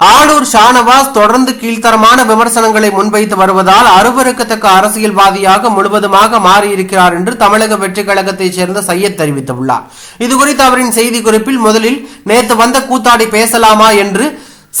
ஆளூர் ஷானவாஸ் தொடர்ந்து கீழ்த்தரமான விமர்சனங்களை முன்வைத்து வருவதால் அருவருக்கத்தக்க அரசியல்வாதியாக முழுவதுமாக மாறியிருக்கிறார் என்று தமிழக வெற்றி கழகத்தைச் சேர்ந்த சையத் தெரிவித்துள்ளார். இதுகுறித்து அவரின் செய்தி குறிப்பில் முதலில் நேற்று வந்த கூத்தாடி பேசலாமா என்று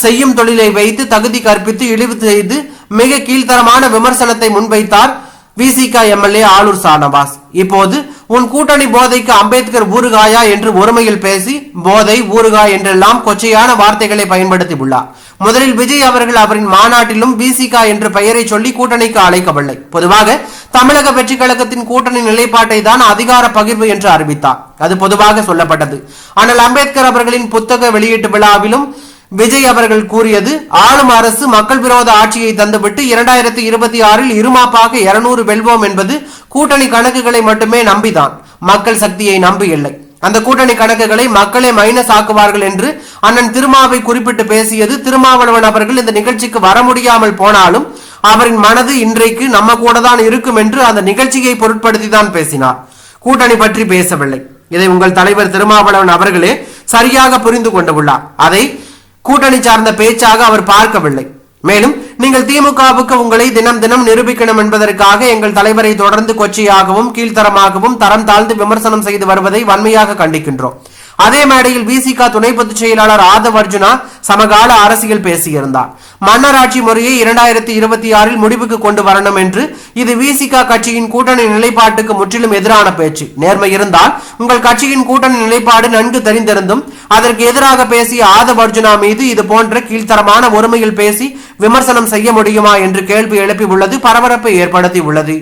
செய்யும் தொழிலை வைத்து தகுதி கற்பித்து இழிவு செய்து மிக கீழ்த்தரமான விமர்சனத்தை முன்வைத்தார் விசிக எம்எல்ஏ ஆளூர் ஷானவாஸ். இப்போது உன் கூட்டணி போதைக்கு அம்பேத்கர் ஊறுகாயா என்று ஒருமையில் பேசி போதை ஊறுகாய் என்றெல்லாம் கொச்சையான வார்த்தைகளை பயன்படுத்தி உள்ளார் முதலில் விஜய் அவர்கள் அவரின் மாநாட்டிலும் பிசிகா என்ற பெயரை சொல்லி கூட்டணிக்கு அழைக்கவில்லை. பொதுவாக தமிழக வெற்றி கழகத்தின் கூட்டணி நிலைப்பாட்டை தான் அதிகார பகிர்வு என்று அறிவித்தார். அது பொதுவாக சொல்லப்பட்டது. ஆனால் அம்பேத்கர் அவர்களின் புத்தக வெளியீட்டு விழாவிலும் விஜய் அவர்கள் கூறியது ஆளும் அரசு மக்கள் விரோத ஆட்சியை தந்துவிட்டு இரண்டாயிரத்தி இருபத்தி ஆறில் இருமாப்பாக இருநூறு வெல்வோம் என்பது கூட்டணி கணக்குகளை மட்டுமே நம்பிதான். மக்கள் சக்தியை நம்பி இல்லை அந்த கூட்டணி கணக்குகளை மக்களே மைனஸ் ஆக்குவார்கள் என்று அண்ணன் திருமாவை குறிப்பிட்டு பேசியது திருமாவளவன் அவர்கள் இந்த நிகழ்ச்சிக்கு வர முடியாமல் போனாலும் அவரின் மனது இன்றைக்கு நம்ம கூட தான் இருக்கும் என்று அந்த நிகழ்ச்சியை பொருட்படுத்தி தான் பேசினார். கூட்டணி பற்றி பேசவில்லை. இதை உங்கள் தலைவர் திருமாவளவன் அவர்களே சரியாக புரிந்து கொண்டுள்ளார் அதை கூட்டணி சார்ந்த பேச்சாக அவர் பார்க்கவில்லை. மேலும் நீங்கள் திமுகவுக்கு உங்களை தினம் தினம் நிரூபிக்கணும் என்பதற்காக எங்கள் தலைவரை தொடர்ந்து கொச்சியாகவும் கீழ்த்தரமாகவும் தரம் தாழ்ந்து விமர்சனம் செய்து வருவதை வன்மையாக கண்டிக்கின்றோம். அதே மேடையில் விசிகா துணை பொதுச் செயலாளர் ஆதவ் அர்ஜுனா சமகால அரசியல் பேசியிருந்தார். மன்னராட்சி முறையை இரண்டாயிரத்தி இருபத்தி ஆறில் முடிவுக்கு கொண்டு வரணும் என்று இது விசிகா கட்சியின் கூட்டணி நிலைப்பாட்டுக்கு முற்றிலும் எதிரான பேச்சு. நேர்மை இருந்தால் உங்கள் கட்சியின் கூட்டணி நிலைப்பாடு நன்கு தெரிந்திருந்தும் அதற்கு எதிராக பேசிய ஆதவ் அர்ஜுனா மீது இது போன்ற கீழ்த்தரமான ஒருமையில் பேசி விமர்சனம் செய்ய முடியுமா என்று கேள்வி எழுப்பி உள்ளது பரபரப்பை ஏற்படுத்தி உள்ளது